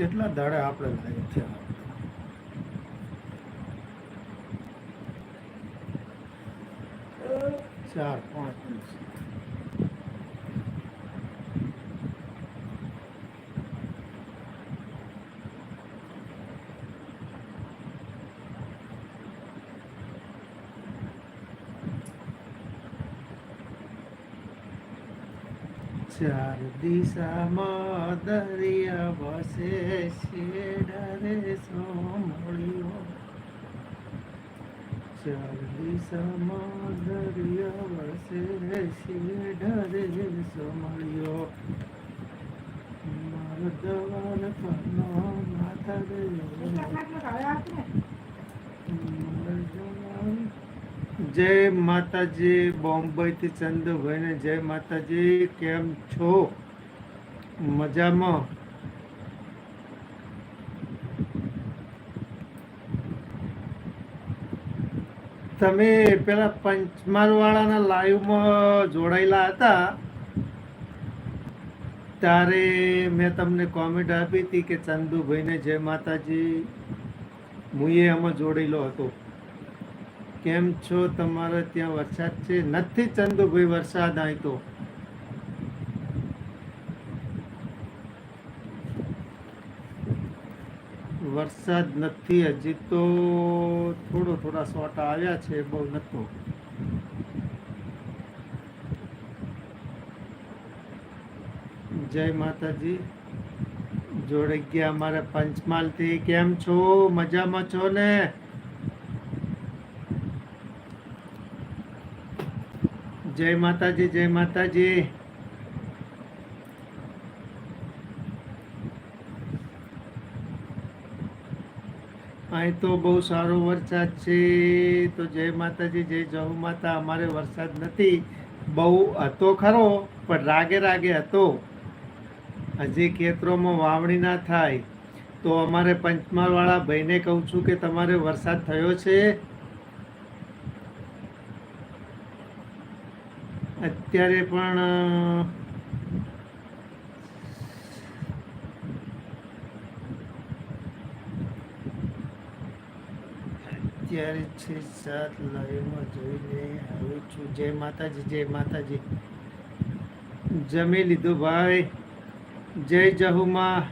કેટલા દાડે આપણે લાઈવ થયા. ચાર પાંચ દિવસ ચાર દિશામાં દરિયા વસે છે ડરે સોમળિયો ચાર દિશામાં દરિયા વસે છે ડરે સોમળિયો મારો દવાલ પરનો માથા ગયો જય માતાજી, બોમ્બેથી ચંદુભાઈ ને જય માતાજી, કેમ છો? મજામાં. તમે પેલા પંચમાર વાળાના લાઈવમાં જોડાયેલા હતા, ત્યારે મેં તમને કોમેન્ટ આપી હતી કે ચંદુભાઈને જય માતાજી, હું એ એમાં જોડેલો હતો. કેમ છો? તમારે ત્યાં વરસાદ છે? નથી ચંદુભાઈ, વરસાદ તો વરસાદ નથી, હજી તો થોડો થોડા સોટા આવ્યા છે, બહુ નતો જય માતાજી. જોડે ગયા અમારે પંચમહાલથી કેમ છો? મજામાં છો ને? જય માતાજી જય માતાજી. અહીં તો બહુ સારો વરસાદ છે. તો જય માતાજી, જય જહુ માતા. અમારે વરસાદ નથી. બહુ હતો ખરો, પણ રાગે રાગે હતો. હજી ખેતરોમાં વાવણી ના થાય. તો અમારે પંચમહાલવાળા ભાઈને કહું છું કે તમારે વરસાદ થયો છે? અત્યારે પણ અ, અત્યારે છે સાત લાઈવમાં જોઈને આવ્યો છું. જય માતાજી જય માતાજી. જમી લીધું ભાઈ. જય જહુમાં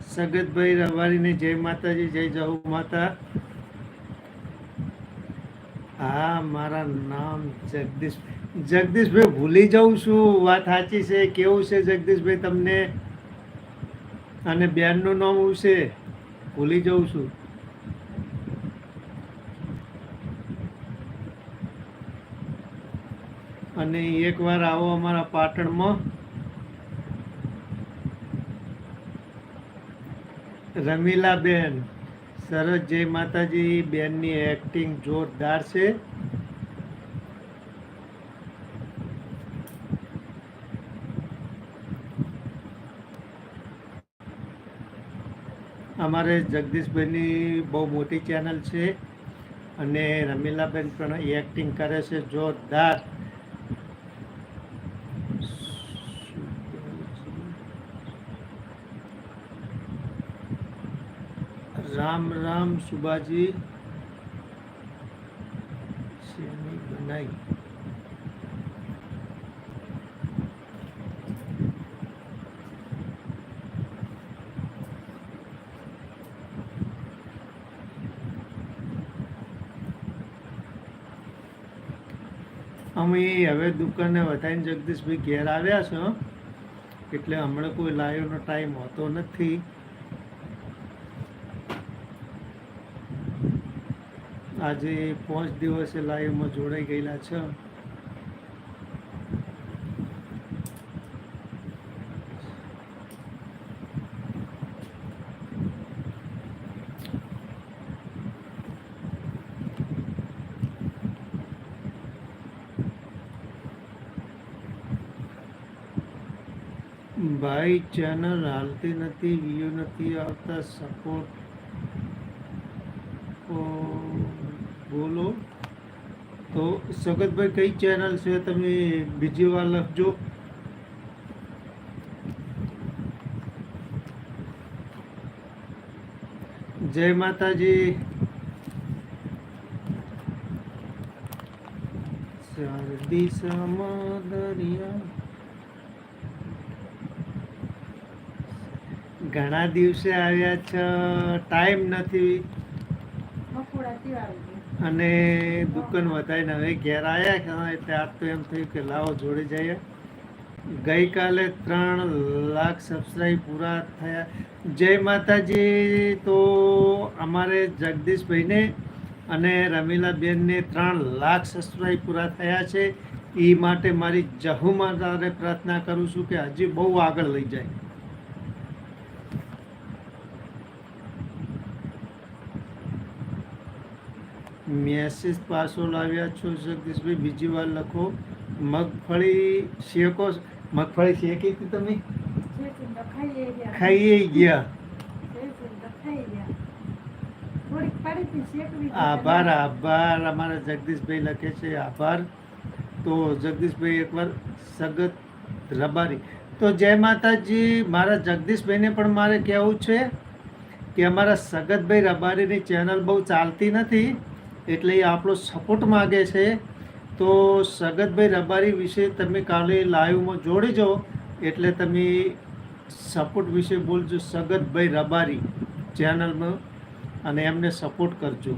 સગતભાઈ રવારીને જય માતાજી જય જહુ માતા. હા મારા નામ જગદીશ જગદીશભાઈ ભૂલી જાઉં છું. વાત સાચી છે કેવું છે જગદીશભાઈ તમને? અને બેનનું નામ શું છે? ભૂલી જાઉં છું. અને એકવાર આવો અમારા પાટણમાં. રમીલાબેન, સરસ જય માતાજી, બેનની એક્ટિંગ જોરદાર છે. અમારે જગદીશભાઈની બહુ મોટી ચેનલ છે અને રમીલાબેન પણ એક્ટિંગ કરે છે જોરદાર. રામ રામ સુભાજી. બનાઈ? અમે હવે દુકાને વધારીને જગદીશભાઈ ઘેર આવ્યા છો, એટલે હમણાં કોઈ લાઈવનો ટાઈમ હોતો નથી. આજે પાંચ દિવસે લાઈવમાં જોડાઈ ગયેલા છે. ભાઈ, ચેનલ હાલતી નથી વ્યૂ નથી આવતા સપોર્ટ તો સગતભાઈ કઈ ચેનલ છે? તમે બીજી વાર લખજો. જય માતાજી. શરદી સમદરિયા. ઘણા દિવસે આવ્યા છે. ટાઈમ નથી. અને દુકાન વધારીને હવે ઘેર આવ્યા કે એટલે આજ તો એમ થયું કે લાવો જોડે જઈએ. ગઈકાલે ત્રણ લાખ સબસ્ક્રાઈબ પૂરા થયા. જય માતાજી તો અમારે જગદીશભાઈને અને રમીલાબેનને ત્રણ લાખ સબસ્ક્રાઈબ પૂરા થયા છે. એ માટે મારી જહુમાં તારે પ્રાર્થના કરું છું કે હજી બહુ આગળ લઈ જાય. મેસેજ પાછો લાવ્યા છો જગદીશભાઈ બીજી વાર લખો. મગફળી શેકો મગફળી શેકી હતી તમે? ખાઈ ગયા. આભાર આભાર. અમારા જગદીશભાઈ લખે છે આભાર. તો જગદીશભાઈ એકવાર સગત રબારી. તો જય માતાજી. મારા જગદીશભાઈને પણ મારે કહેવું છે કે અમારા સગતભાઈ રબારીની ચેનલ બહુ ચાલતી નથી. એટલે આપણો સપોર્ટ માગે છે. તો સગતભાઈ રબારી વિશે તમે કાલે લાઈવમાં જોડીજો એટલે તમે સપોર્ટ વિશે બોલજો સગતભાઈ રબારી ચેનલમાં અને એમને સપોર્ટ કરજો.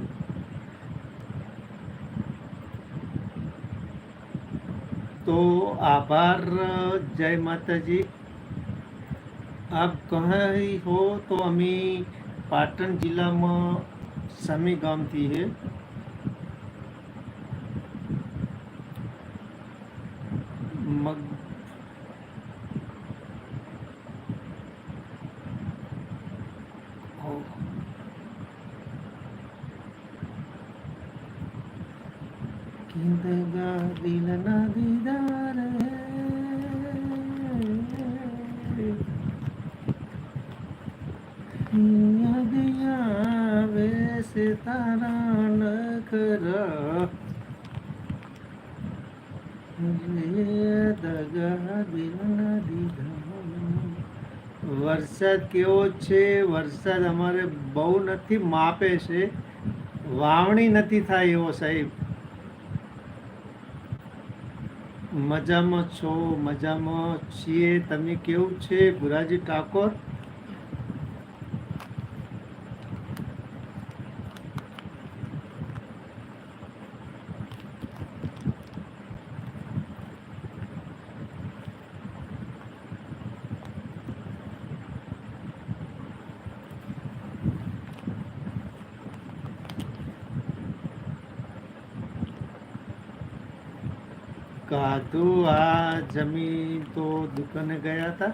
તો આભાર, જય માતાજી. આપ કહી હો તો અમે પાટણ જિલ્લામાં સમી ગામથી હે. વરસાદ કેવો છે? વરસાદ અમારે બહુ નથી, માપે છે. વાવણી નથી થાય એવો સાહેબ. મજામાં છો, મજામાં છીએ. તમે કેવું છે? ગુરાજી ઠાકોર? કાધું આ જમીન તો દુકાને ગયા હતા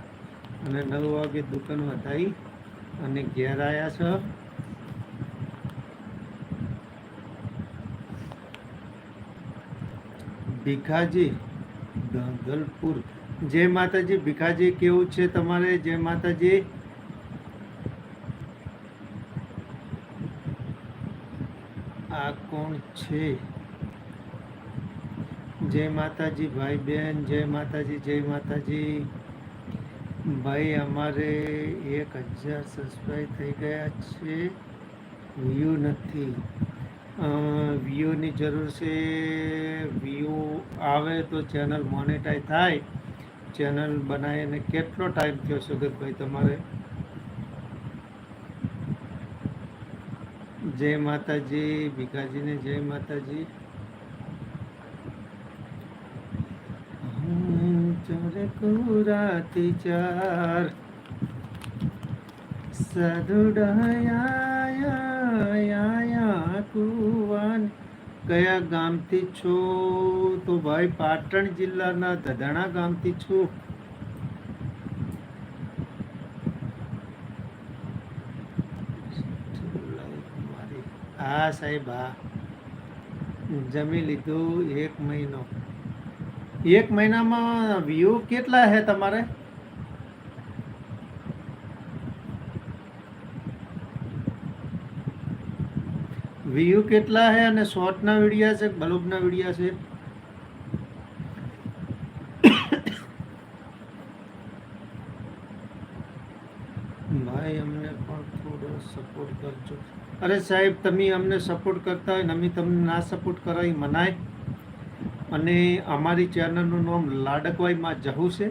અને નવ વાગે દુકાન વધારી અને ઘેર આવ્યા છો. ભીખાજી ધંધલપુર જય માતાજી, ભીખાજી, કેવું છે તમારે? જય માતાજી. આ કોણ છે? જય માતાજી, ભાઈ બહેન જય માતાજી જય માતાજી. ભાઈ, અમારે એક હજાર સબસ્ક્રાઈબ થઈ ગયા છે. વ્યૂ નથી. વ્યૂની જરૂર છે. વ્યૂ આવે તો ચેનલ મોનેટાઈઝ થાય. ચેનલ બનાવીને કેટલો ટાઈમ થયો સુગતભાઈ તમારે? જય માતાજી, ભીખાજીને જય માતાજી. ચોરે કુરાતી ચાર સદુડાયા કુવાન કયા ગામથી છો તો ભાઈ પાટણ જિલ્લાના ધધાણા ગામથી છું હા સાહેબ હા જમી લીધું એક મહિનો એક મહિનામાં વ્યૂ કેટલા હે તમારે? વ્યૂ કેટલા હે અને શોર્ટના વિડીયા છે બલ્બના વિડીયા છે? ભાઈ અમને પણ થોડો સપોર્ટ કરજો. અરે સાહેબ તમે અમને સપોર્ટ કરતા હોય ને અમે તમને ના સપોર્ટ કરો એ મનાય? અને અમારી ચેનલનું નામ લાડકવાઈ માં જહુ છે.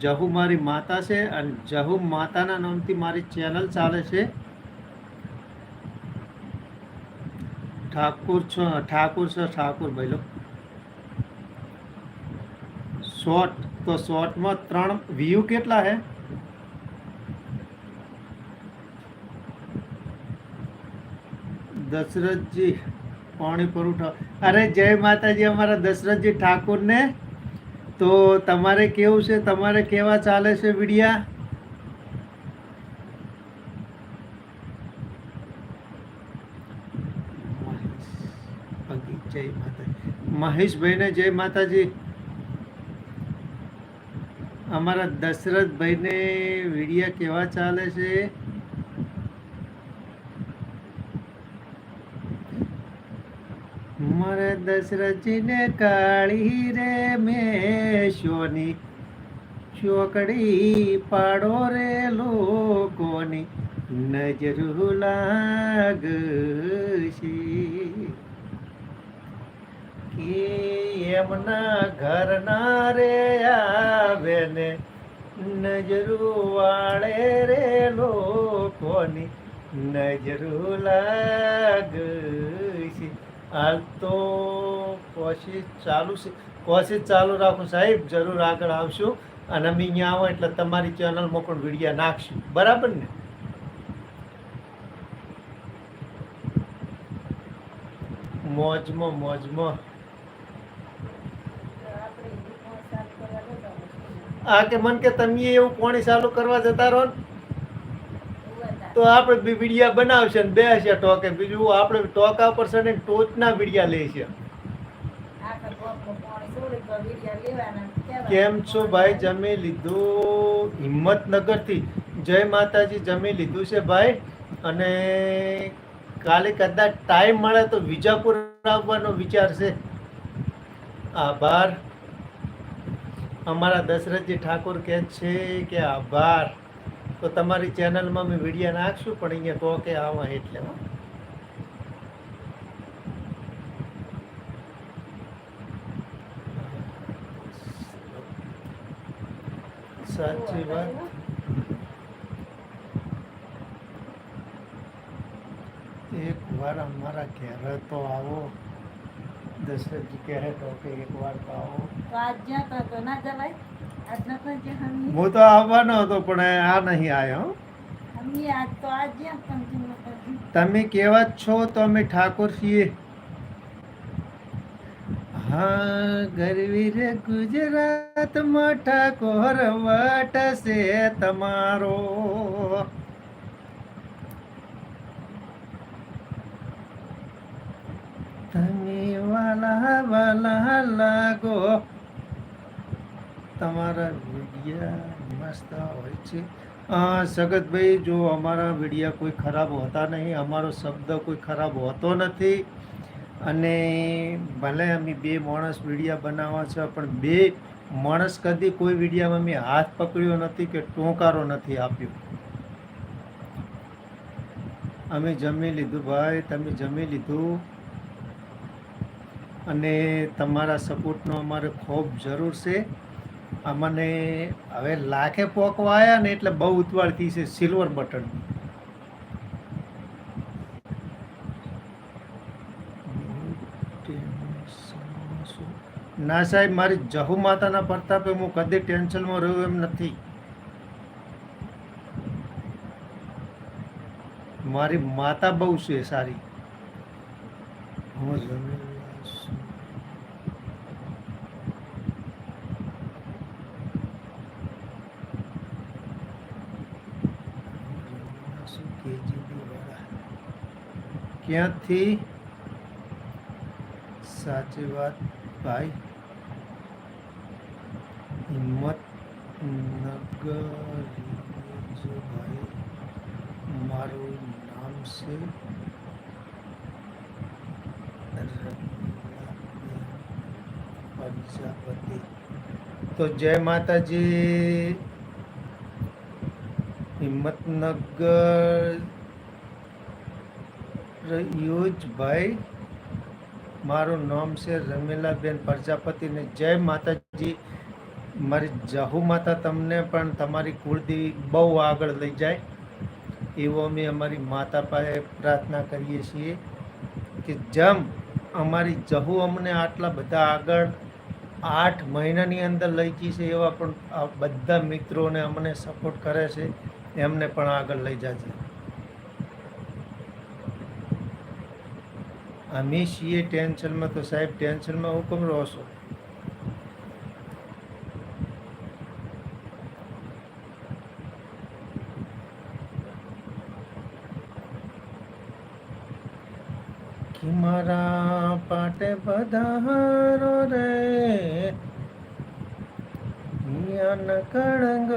જહુ મારી માતા છે અને જહુ માતાના નામથી મારી ચેનલ ચાલે છે. ઠાકુર છ, ઠાકુર છે, ઠાકુર ભાઈલો શોર્ટ, તો શોર્ટમાં ત્રણ વ્યૂ કેટલા હે? દશરથજી પાણી પર ઉઠાવ અરે, જય માતાજી, અમારા દશરથજી ઠાકુરને. તો તમારે કેવું છે? તમારે કેવા ચાલે છે વિડિયા? જય માતાજી. જય માતાજી. અમારા દશરથભાઈને વિડિયા કેવા ચાલે છે મારે દશરથજીને કાળી રે મેશોની. ચોકડી પાડો રે લોકોની. નજર લાગશે. કે એમના ઘરના રે આવે ને નજરો વાળે રે લોકોની. નજરો લાગશે. હાલ તો કોશિશ ચાલુ છે કોશિશ ચાલુ રાખું સાહેબ, જરૂર આગળ આવશું અને અમે અહીંયા આવો એટલે તમારી ચેનલમાં પણ વિડીયા નાખશું બરાબર ને મોજમાં મોજમાં. આ કે મન કે તમે એવું પોણી ચાલુ કરવા જતા રહો ને. તો આપણે બી વિડીયા બનાવશે ને હશે ટોકે. બીજું આપણે ટોકા પર છે ને ટોચના વિડિયા લે છે. કેમ છો ભાઈ? જમી લીધું હિંમતનગરથી. જય માતાજી, જમી લીધું છે ભાઈ? અને કાલે કદાચ ટાઈમ મળે તો વિજાપુર આવવાનો વિચાર છે. આભાર. અમારા દશરથજી ઠાકોર કહે છે કે આભાર. તો તમારી ચેનલમાં મેં વીડિયો નાખશું, પણ અહીંયા તો કે આવા એટલે સાચી વાત. એક વાર અમારા ઘેર તો આવો. દશરથજી કહે તો કે એક વાર તો આવો. તો આજ જ્યાં તો ના જવાય. હું તો આવવાનો હતો, પણ આ નહીં આવ્યો. તમે કેવા છો તો અમે ઠાકોર છીએ હા, ગરવીર ગુજરાતમાં ઠાકોર વટ છે તમારો તમે વાલા વાલા લાગો તમારા વિડિયા મસ્ત હોય છે. સગતભાઈ જો અમારા વિડિયા કોઈ ખરાબ હોતા નહીં, અમારો શબ્દ કોઈ ખરાબ હોતો નથી. અને ભલે અમે બે માણસ વિડિયા બનાવવા છે, પણ બે માણસ કદી કોઈ વિડિયામાં મેં હાથ પકડ્યો નથી કે ટોંકારો નથી આપ્યો. અમે જમી લીધું ભાઈ, તમે જમી લીધું. અને તમારા સપોર્ટનો અમારે ખૂબ જરૂર છે. અમને હવે લાખે પોકવા આવ્યા ને એટલે બહુ ઉતવાળતી છે સિલ્વર બટન ના સાહેબ, મારી જહુ માતાના પ્રતાપે હું કદી ટેન્શનમાં રહ્યો એમ નથી. મારી માતા બહુ છે સારી. હું જમેલા છું. શું KGB વાળા? ક્યાંથી સાચી વાત ભાઈ હિંમત નગર જો ભાઈ મારું નામ છે પ્રજાપતિ તો જય માતાજી હિંમતનગર યુજભાઈ મારું નામ છે રમીલાબેન પ્રજાપતિને જય માતાજી. મારી જહુ માતા તમને પણ તમારી કુળદેવી બહુ આગળ લઈ જાય. એવો અમે અમારી માતા પાસે પ્રાર્થના કરીએ છીએ કે જેમ અમારી જહુ અમને આટલા બધા આગળ આઠ મહિનાની અંદર લઈ ગઈ છે, એવા પણ આ બધા મિત્રોને અમને સપોર્ટ કરે છે, એમને પણ આગળ લઈ જાય અમે છીએ ટેન્શનમાં તો સાહેબ ટેન્શનમાં હુકમ રહો છો? મારા પાટે પધારો રે. યન કળંગ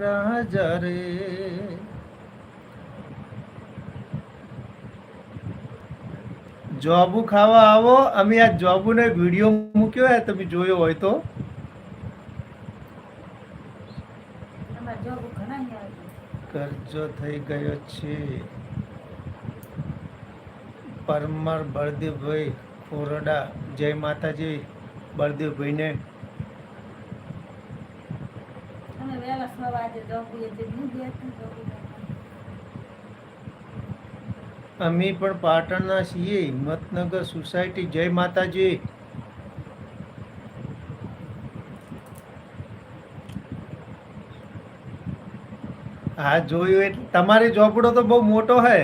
રાજા રે. જોબુ ખાવા આવો. અમે આ જોબુનો એક વીડિયો મૂક્યો હે તમે જોયો હોય તો. જોબ કરજો થઈ ગયો છે. પરમાર બળદેવભાઈ ખોરડા. જય માતાજી. બળદેવભાઈને. અમે વહેલા છ વાગે જોબુએ તે નહીં બેઠું જોબુ અમે પણ પાટણના છીએ. હિંમતનગર સોસાયટી. જય માતાજી. હા જોયું એટલે તમારી ઝોપડો તો બહુ મોટો હે.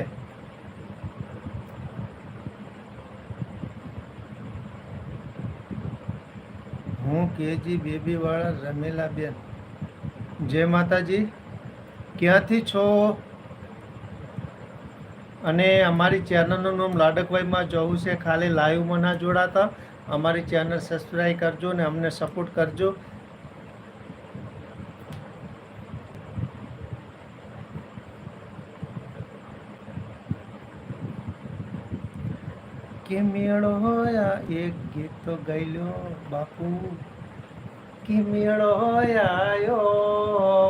હું કેજી બેબી વાળા રમેલા બેન જય માતાજી. ક્યાંથી છો? અને અમારી ચેનલનું નામ લાડકભાઈમાં જવું છે. ખાલી લાઈવમાં ના જોડાતા. અમારી ચેનલ સબસ્ક્રાઈબ કરજો ને અમને સપોર્ટ કરજો. કે મેળો હોયા એક ગીત તો ગયેલો બાપુ. કે મેળો આયો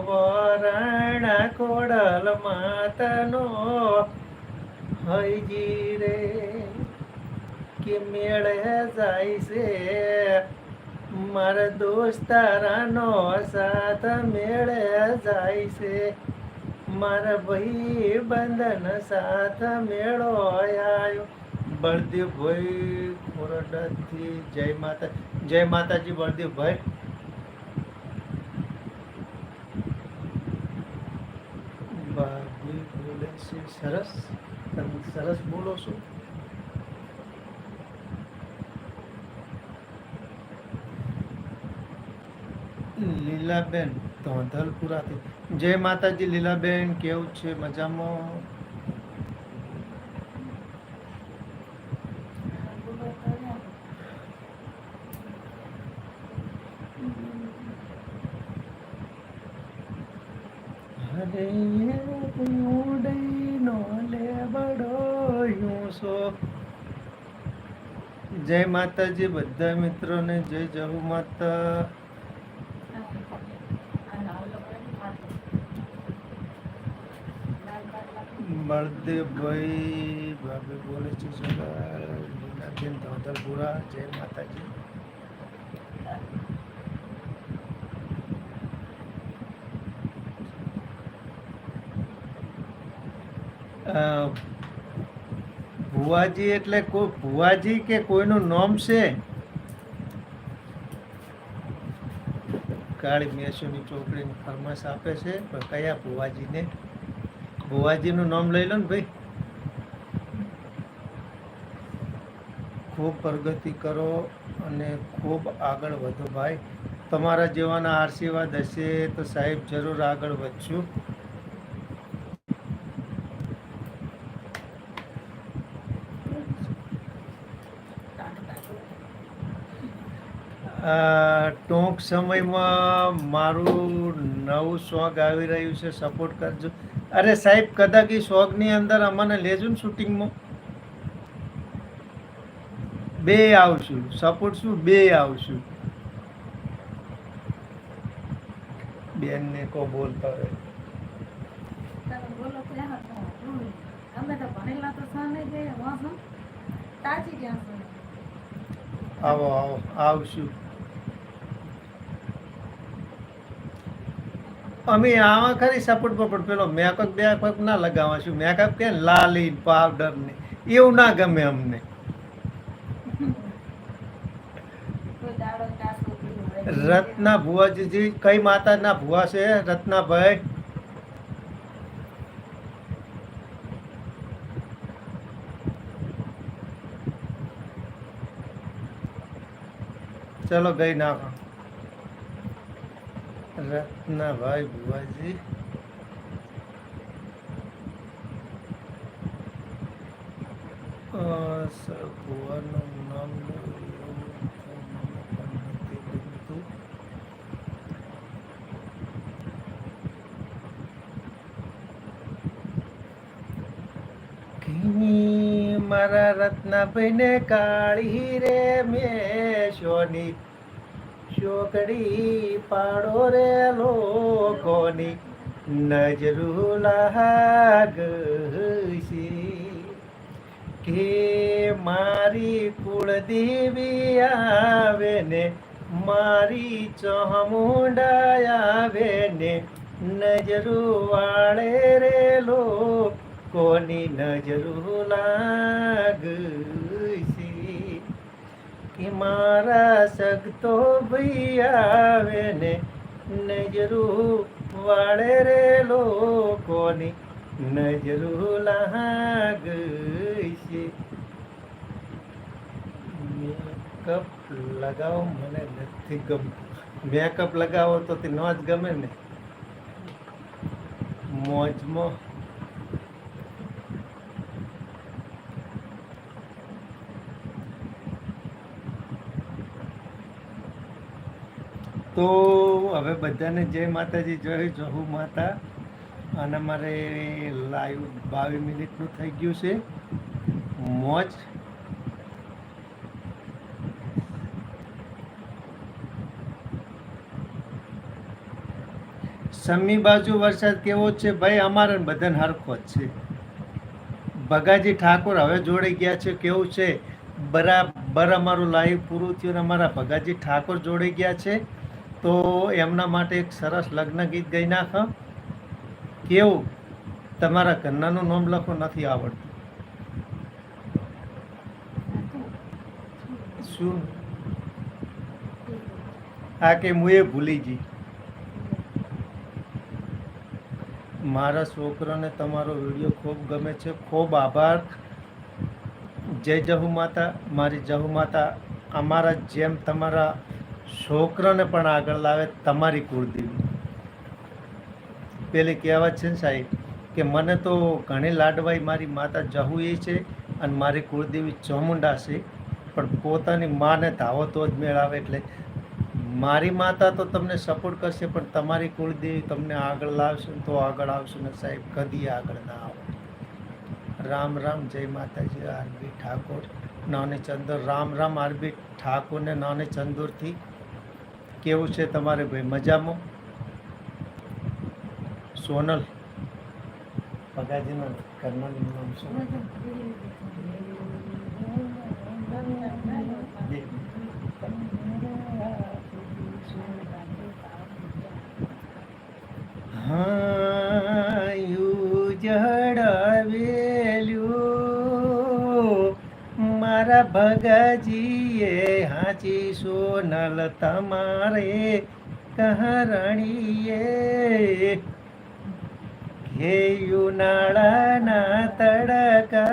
વરણ કોડલ માતનો હઈજી રે કે મેળે જાય છે? મારા દોસ્તારાનો સાથ મેળે જાય છે. મારા ભાઈ બંધન સાથ મેળો આયો. બળદેવભાઈ ખોરડાથી જય માતા, જય માતાજી બળદેવભાઈ બાબી બોલે છે, સરસ. તમે સરસ બોલો છો. લીલાબેન, ધોંધલપુરાથી. જય માતાજી, લીલાબેન, કેવું છે? મજામાં? હરે ઉડઈ નો લેબડો સો જય માતાજી, બધા મિત્રોને જય જહુ માતા. બળદેવભાઈ ભાભી બોલે છે લીલાબેન ધોધલપુરા, જય માતાજી. ભુવાજી એટલે ભુવાજી કે કોઈનું નામ છે? કાળી મેસોની ચોકડીની ફરમાશ આપે છે, પણ કયા ભુવાજીને? ભુવાજીનું નામ લઈ લો ને ભાઈ. ખૂબ પ્રગતિ કરો અને ખૂબ આગળ વધો ભાઈ. તમારા જેવાના આશીર્વાદ હશે તો સાહેબ જરૂર આગળ વધશું. ટૂંક સમયમાં મારું નવું સોંગ આવી રહ્યું છે સપોર્ટ કરજો. અરે સાહેબ કદાચ એ સોંગની અંદર અમને લેજો ને શૂટિંગમાં. બે આવશું. સપોર્ટ શું? બે આવશું. બેનને કો બોલતા રહે. આવો આવો હા તો હું. અમે તો ભણેલા તો સા નહીં ગયા વાંસો તાજી ગયા છો આવો આવો આવશું અમે આવા ખરી સપોર્ટ પણ પેલો મેકઅપ બેકઅપ ના લગાવવા છું. મેકઅપ કે લાલી પાવડર ને, એવું ના ગમે અમને. રત્ના ભુવાજી કઈ માતાના ભુવા છે, રત્નાભાઈ? ચલો ગઈ નાખો. રત્નાભાઈ ભુવાજી. ભુવાનું નામ મારા રત્નાભાઈને કાળી રે મેં સોની ચોકડી પાડો રે લોકોની નજરું લાગશે કે મારી કુળદેવી આવે ને, મારી ચામુંડા આવે ને, નજરું વાળે રે લોકોની નજરું લાગશે કે મારા સગતો ભાઈ આવે ને નજરું વાળે રે લોકોની નજરું લાગશે મેકઅપ લગાવો, મને નથી ગમતું. મેકઅપ લગાવો તો તે ન જ ગમે ને. મોજમાં તો હવે બધાને જય માતાજી, જય જહુ માતા. અને મારે લાઈવ બાવીસ મિનિટનું થઈ ગયું છે. મોજ. સમી બાજુ વરસાદ કેવો છે? ભાઈ, અમારે બધાને હરખો જ છે. ભગાજી ઠાકોર હવે જોડે ગયા છે. કેવું છે? બરાબર અમારું લાઈવ પૂરું થયું અને અમારા ભગાજી ઠાકોર જોડે ગયા છે. તો એમના માટે એક સરસ લગ્ન ગીત ગઈ નાખ કેવું? તમારા કન્યાનું નામ લખો, નથી આવડતું. શું? આ કે હું એ ભૂલી ગઈ મારા છોકરાને તમારો વીડિયો ખૂબ ગમે છે. ખૂબ આભાર. જય જહુ માતા. મારી જહુ માતા. અમારા જેમ તમારા છોકરાને પણ આગળ લાવે તમારી કુળદેવી. પેલી કહેવત છે ને સાહેબ કે મને તો ઘણી લાડવાઈ મારી માતા જહુ એ છે અને મારી કુળદેવી ચોમુંડા છે, પણ પોતાની માને ધાવો તો જ મેળાવે એટલે મારી માતા તો તમને સપોર્ટ કરશે, પણ તમારી કુળદેવી તમને આગળ લાવશે તો આગળ આવશે ને સાહેબ કદી આગળ ના આવો. રામ રામ જય માતાજી, આરબી ઠાકોર. નાની ચંદુર રામ રામ, આરબી ઠાકોરને નાની ચંદોરથી કેવું છે તમારે ભાઈ મજામાં? સોનલ. પગાજીનું કર્મનું નામ શું? હા યુ જડાવેલું મારા ભગાજીએ હાચી સોનલ તમારે કહરણીએ. હે ઉનાળાના તડકા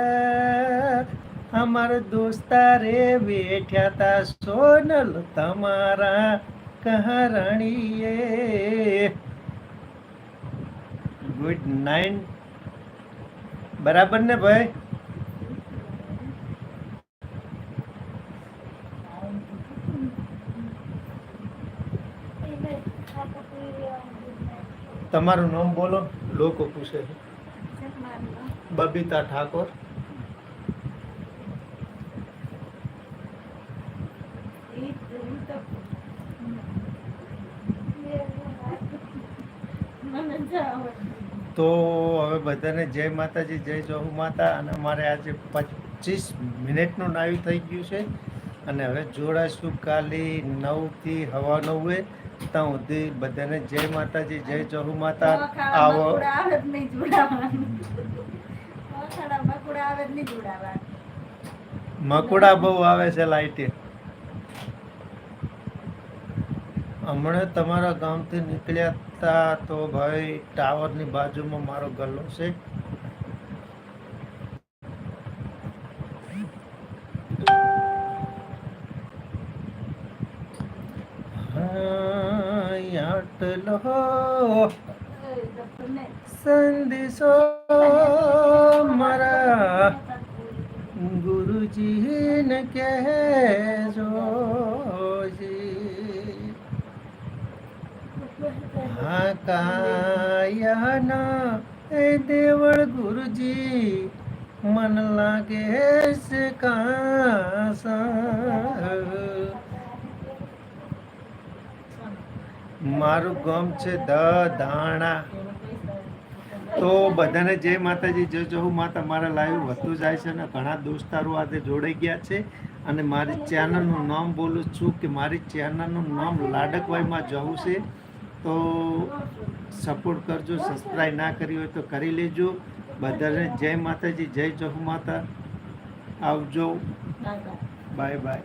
અમર દોસ્તારે બેઠ્યા તા સોનલ તમારા કહરણીએ. ગુડ નાઇટ બરાબર ને ભાઈ? તમારું નામ બોલો લોકો પૂછે બબીતા ઠાકોર. તો હવે બધાને જય માતાજી જય જહુ માતા અને મારે આજે પચીસ મિનિટનું નાયું થઈ ગયું છે અને હવે જોડાશું કાલી નવથી હવા નવે ત્યાં સુધી બધાને જય માતાજી જય જહુ માતા. આવો. મકોડા બહુ આવે છે લાઈટે. હમણાં તમારા ગામથી નીકળ્યા હતા તો ભાઈ ટાવરની બાજુમાં મારો ગલ્લો છે હા, ડોક્ટરને સંદેશો મારા ગુરુજીને કહેજો. હા કાયાના એ દેવળ ગુરુજી મન લાગે કાસા મારું ગમ છે ધ ધાણા તો બધાને જય માતાજી જય જહુ માતા. મારા લાઈવ વધતું જાય છે અને ઘણા દોસ્તારો આજે જોડાઈ ગયા છે અને મારી ચેનલનું નામ બોલું છું કે મારી ચેનલનું નામ લાડકવાઈમાં જવું છે. તો સપોર્ટ કરજો સબસ્ક્રાઈબ ના કરી હોય તો કરી લેજો. બધાને જય માતાજી જય જહુ માતા. આવજો. Bye bye